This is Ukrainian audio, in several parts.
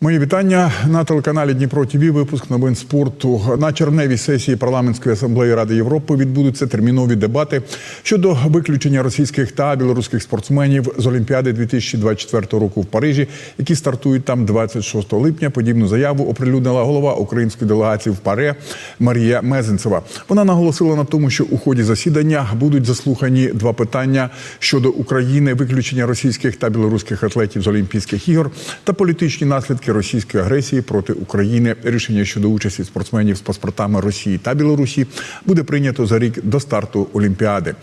Мої вітання на телеканалі Дніпро ТВ. Випуск новин спорту на червневій сесії парламентської асамблеї Ради Європи відбудуться термінові дебати щодо виключення російських та білоруських спортсменів з Олімпіади 2024 року в Парижі, які стартують там 26 липня. Подібну заяву оприлюднила голова української делегації в ПАРЕ Марія Мезенцева. Вона наголосила на тому, що у ході засідання будуть заслухані два питання щодо України, виключення російських та білоруських атлетів з Олімпійських ігор та політичні наслідки російської агресії проти України. Рішення щодо участі спортсменів з паспортами Росії та Білорусі буде прийнято за рік до старту Олімпіади.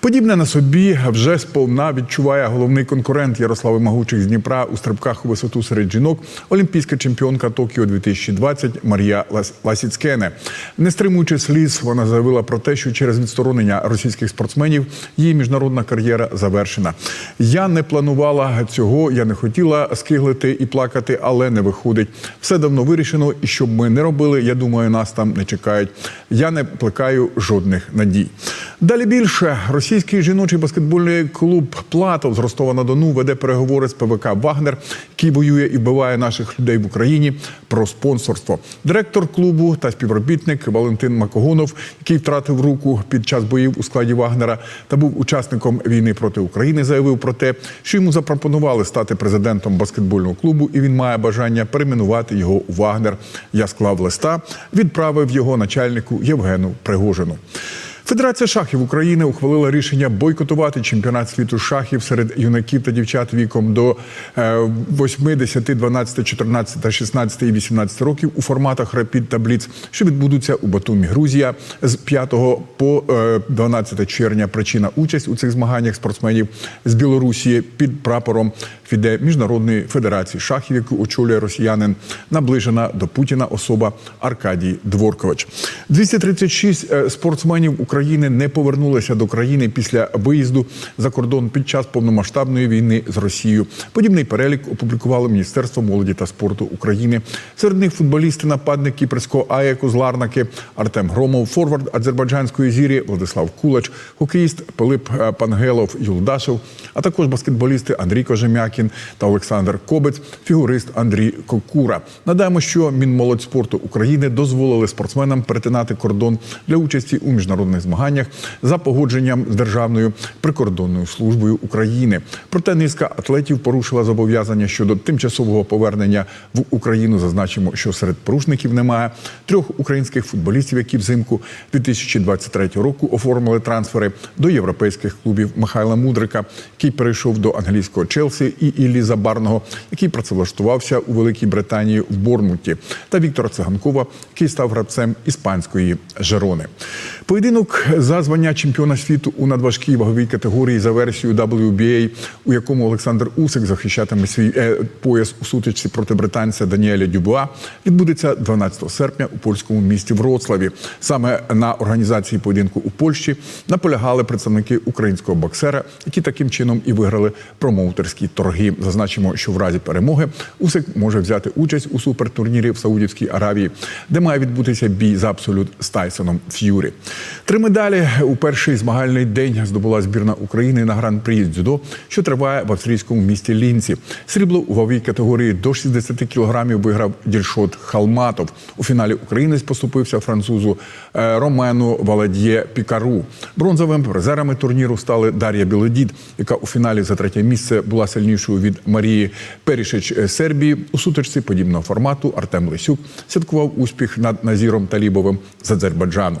Подібне на собі вже сповна відчуває головний конкурент Ярослави Магучих з Дніпра у стрибках у висоту серед жінок, олімпійська чемпіонка Токіо 2020 Марія Лас- Ласіцкене. Не стримуючи сліз, вона заявила про те, що через відсторонення російських спортсменів її міжнародна кар'єра завершена. Я не планувала цього, я не хотіла скиглити і плакати, але не виходить. Все давно вирішено, і щоб ми не робили, я думаю, нас там не чекають. Я не плекаю жодних надій. Далі більше російський жіночий баскетбольний клуб Платов з Ростова на Дону веде переговори з ПВК Вагнер, який воює і вбиває наших людей в Україні про спонсорство. Директор клубу та співробітник Валентин Макогонов, який втратив руку під час боїв у складі Вагнера та був учасником війни проти України, заявив про те, що йому запропонували стати президентом баскетбольного клубу, і він має бажання перейменувати його у Вагнер. Я склав листа, відправив його начальнику Євгену Пригожину. Федерація шахів України ухвалила рішення бойкотувати чемпіонат світу шахів серед юнаків та дівчат віком до е, 8, 10, 12, 14 та 16 і 18 років у форматах Рапід та Бліц, що відбудуться у Батумі, Грузія з 5 по е, 12 червня. Причина участь у цих змаганнях спортсменів з Білорусі під прапором ФІДЕ Міжнародної федерації шахів, яку очолює росіянин, наближена до Путіна особа Аркадій Дворкович. 236 е, спортсменів України не повернулися до країни після виїзду за кордон під час повномасштабної війни з Росією. Подібний перелік опублікувало Міністерство молоді та спорту України. Серед них футболісти, нападник кіпрського АЕКу з Ларнаки Артем Громов, форвард азербайджанської зірі Владислав Кулач, хокеїст Пилип е, Пангелов Юлдашев, а також баскетболісти Андрій Кожем'якін та Олександр Кобець, фігурист Андрій Кокура. Надаємо, що Мінмолодь спорту України дозволили спортсменам перетинати кордон для участі у міжнародних змаганнях за погодженням з Державною прикордонною службою України. Проте низка атлетів порушила зобов'язання щодо тимчасового повернення в Україну. Зазначимо, що серед порушників немає трьох українських футболістів, які взимку 2023 року оформили трансфери до європейських клубів Михайла Мудрика, який перейшов до англійського Челсі, і Іллі Забарного, який працевлаштувався у Великій Британії в Борнмуті, та Віктора Циганкова, який став гравцем іспанської Жерони. Поєдинок за звання чемпіона світу у надважкій ваговій категорії за версією WBA, у якому Олександр Усик захищатиме свій е, пояс у сутичці проти британця Даніеля Дюбуа, відбудеться 12 серпня у польському місті Вроцлаві. Саме на організації поєдинку у Польщі наполягали представники українського боксера, які таким чином і виграли промоутерські торги. Зазначимо, що в разі перемоги Усик може взяти участь у супертурнірі в Саудівській Аравії, де має відбутися бій за абсолют з Тайсоном Ф'юрі. Три медалі у перший змагальний день здобула збірна України на гран-прі дзюдо, що триває в австрійському місті Лінці. Срібло у ваговій категорії до 60 кілограмів виграв Дільшот Халматов. У фіналі українець поступився французу е, Ромену Валадьє Пікару. Бронзовим призерами турніру стали Дар'я Білодід, яка у фіналі за третє місце була сильнішою від Марії Перішич е, Сербії. У сутичці подібного формату Артем Лисюк святкував успіх над Назіром Талібовим з Азербайджану.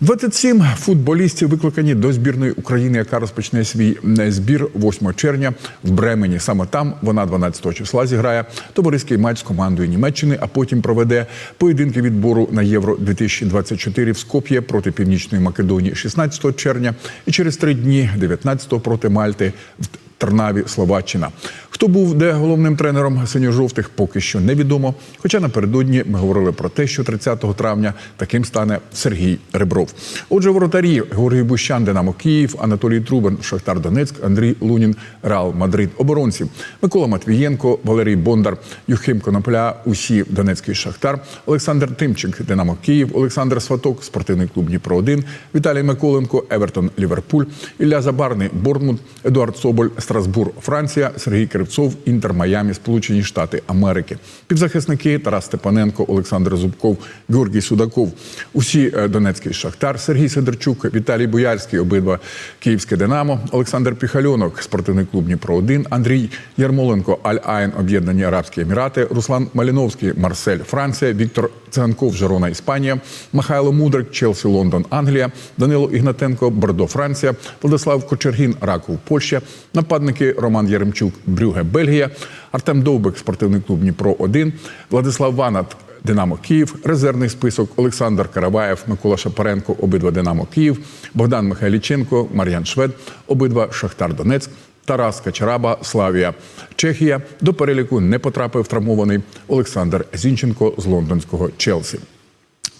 27 футболістів викликані до збірної України, яка розпочне свій е, збір 8 червня в Бремені. Саме там вона 12 числа зіграє товариський матч з командою Німеччини, а потім проведе поєдинки відбору на Євро 2024 в Скоп'є проти Північної Македонії 16 червня і через три дні 19 проти Мальти в Тернаві, Словаччина. Хто був де головним тренером синьо-жовтих, поки що невідомо. Хоча напередодні ми говорили про те, що 30 травня таким стане Сергій Ребров. Отже, воротарі Георгій Бущан, Динамо Київ, Анатолій Трубен, Шахтар Донецьк, Андрій Лунін, Реал Мадрид. Оборонці Микола Матвієнко, Валерій Бондар, Юхим Конопля, усі Донецький Шахтар, Олександр Тимчик, Динамо Київ, Олександр Сваток, спортивний клуб Дніпро 1 Віталій Миколенко, Евертон Ліверпуль, Ілля Забарний, Борнмут, Едуард Соболь, Страсбур, Франція, Сергій Кривцов, Інтер Майамі, Сполучені Штати Америки. Півзахисники Тарас Степаненко, Олександр Зубков, Георгій Судаков. Усі е, Донецький Шахтар, Сергій Сидорчук, Віталій Боярський, обидва Київське Динамо, Олександр Піхальонок, спортивний клуб Дніпро 1 Андрій Ярмоленко, Аль Айн, Об'єднані Арабські Емірати, Руслан Маліновський, Марсель, Франція, Віктор Циганков, Жерона, Іспанія, Михайло Мудрик, Челсі, Лондон, Англія, Данило Ігнатенко, Бордо, Франція, Владислав Кочергін, Раков, Польща, нападники Роман Яремчук, Брюге, Бельгія, Артем Довбик, спортивний клуб Дніпро 1 Владислав Ванат, Динамо Київ, резервний список Олександр Караваєв, Микола Шапаренко, обидва Динамо Київ, Богдан Михайліченко, Мар'ян Швед, обидва Шахтар Донецьк. Тарас Качараба, Славія, Чехія. До переліку не потрапив травмований Олександр Зінченко з лондонського Челсі.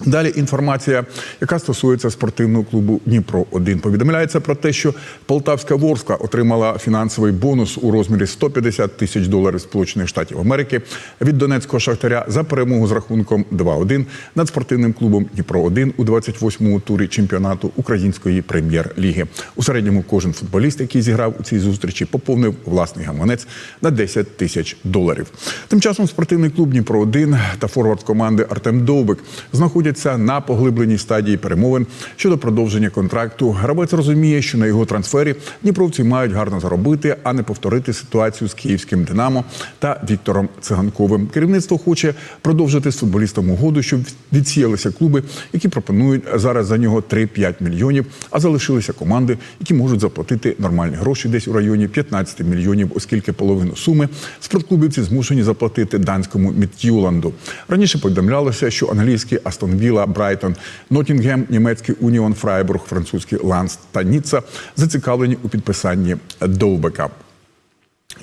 Далі інформація, яка стосується спортивного клубу Дніпро 1 Повідомляється про те, що Полтавська Ворскла отримала фінансовий бонус у розмірі 150 тисяч доларів Сполучених Штатів Америки від Донецького шахтаря за перемогу з рахунком 2-1 над спортивним клубом Дніпро 1 у 28-му турі чемпіонату Української прем'єр-ліги. У середньому кожен футболіст, який зіграв у цій зустрічі, поповнив власний гаманець на 10 тисяч доларів. Тим часом спортивний клуб Дніпро 1 та форвард команди Артем Довбик знаходяться на поглибленій стадії перемовин щодо продовження контракту. Гравець розуміє, що на його трансфері дніпровці мають гарно заробити, а не повторити ситуацію з київським Динамо та Віктором Циганковим. Керівництво хоче продовжити з футболістом угоду, щоб відсіялися клуби, які пропонують зараз за нього 3-5 мільйонів, а залишилися команди, які можуть заплатити нормальні гроші десь у районі 15 мільйонів, оскільки половину суми спортклубівці змушені заплатити данському Мідтюланду. Раніше повідомлялося, що англійський Астон Вілла, Брайтон, Нотінгем, німецький Уніон Фрайбург, французький Ланс та Ніцца зацікавлені у підписанні Довбека.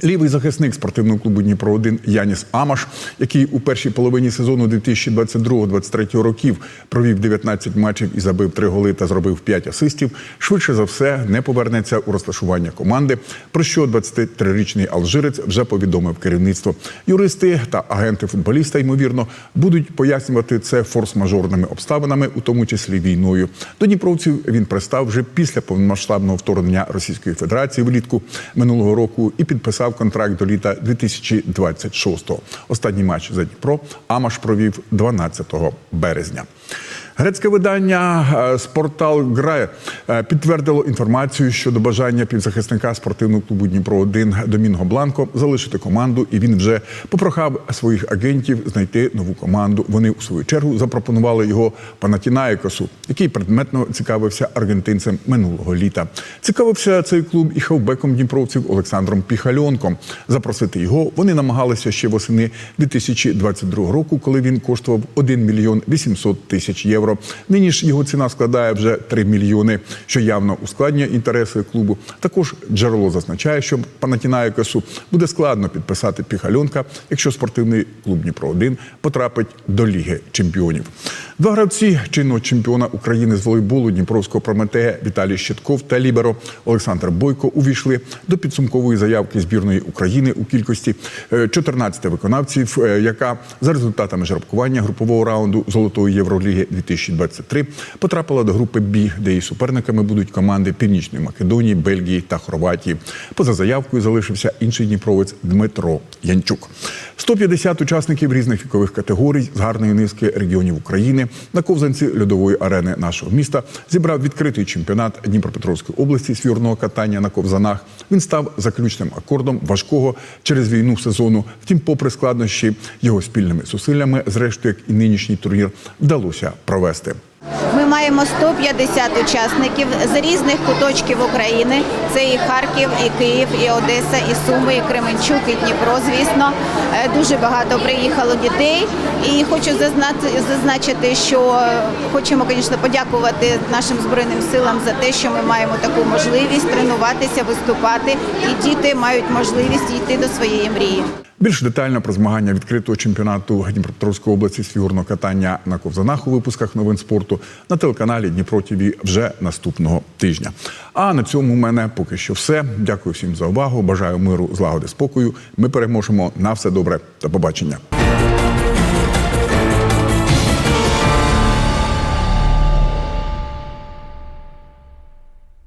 Лівий захисник спортивного клубу Дніпро 1 Яніс Амаш, який у першій половині сезону 2022-2023 років провів 19 матчів і забив 3 голи та зробив 5 асистів, швидше за все не повернеться у розташування команди. Про що 23-річний алжирець вже повідомив керівництво. Юристи та агенти футболіста ймовірно будуть пояснювати це форс-мажорними обставинами, у тому числі війною. До Дніпровців він пристав вже після повномасштабного вторгнення Російської Федерації влітку минулого року і підписав контракт до літа 2026-го. Останній матч за Дніпро Амаш провів 12 березня. Грецьке видання е, «Спортал Грає» е, підтвердило інформацію щодо бажання півзахисника спортивного клубу Дніпро 1 Домінго Бланко залишити команду, і він вже попрохав своїх агентів знайти нову команду. Вони у свою чергу запропонували його Панатінаєкосу, який предметно цікавився аргентинцем минулого літа. Цікавився цей клуб і хавбеком дніпровців Олександром Піхальонком. Запросити його вони намагалися ще восени 2022 року, коли він коштував 1 мільйон 800 тисяч євро. Нині ж його ціна складає вже 3 мільйони, що явно ускладнює інтереси клубу. Також джерело зазначає, що Панатінаєкосу буде складно підписати Піхальонка, якщо спортивний клуб Дніпро 1 потрапить до Ліги чемпіонів. Два гравці чинного чемпіона України з волейболу Дніпровського Прометея Віталій Щетков та Ліберо Олександр Бойко увійшли до підсумкової заявки збірної України у кількості е, 14 виконавців, е, яка за результатами жеребкування групового раунду Золотої Євроліги 2023 потрапила до групи Б, де її суперниками будуть команди Північної Македонії, Бельгії та Хорватії. Поза заявкою залишився інший дніпровець Дмитро Янчук. 150 учасників різних вікових категорій з гарної низки регіонів України на ковзанці льодової арени нашого міста зібрав відкритий чемпіонат Дніпропетровської області з фігурного катання на ковзанах. Він став заключним акордом важкого через війну сезону. Втім, попри складнощі, його спільними зусиллями, зрештою, як і нинішній турнір, вдалося провести. Ми маємо 150 учасників з різних куточків України. Це і Харків, і Київ, і Одеса, і Суми, і Кременчук, і Дніпро. Звісно, Е, дуже багато приїхало дітей. І хочу зазначити, що хочемо, звісно, подякувати нашим збройним силам за те, що ми маємо таку можливість тренуватися, виступати, і діти мають можливість йти до своєї мрії. Більш детально про змагання відкритого чемпіонату Дніпропетровської області з фігурного катання на ковзанах у випусках новин спорту на телеканалі Дніпро ТВ вже наступного тижня. А на цьому у мене поки що все. Дякую всім за увагу. Бажаю миру, злагоди, спокою. Ми переможемо. На все добре. До побачення.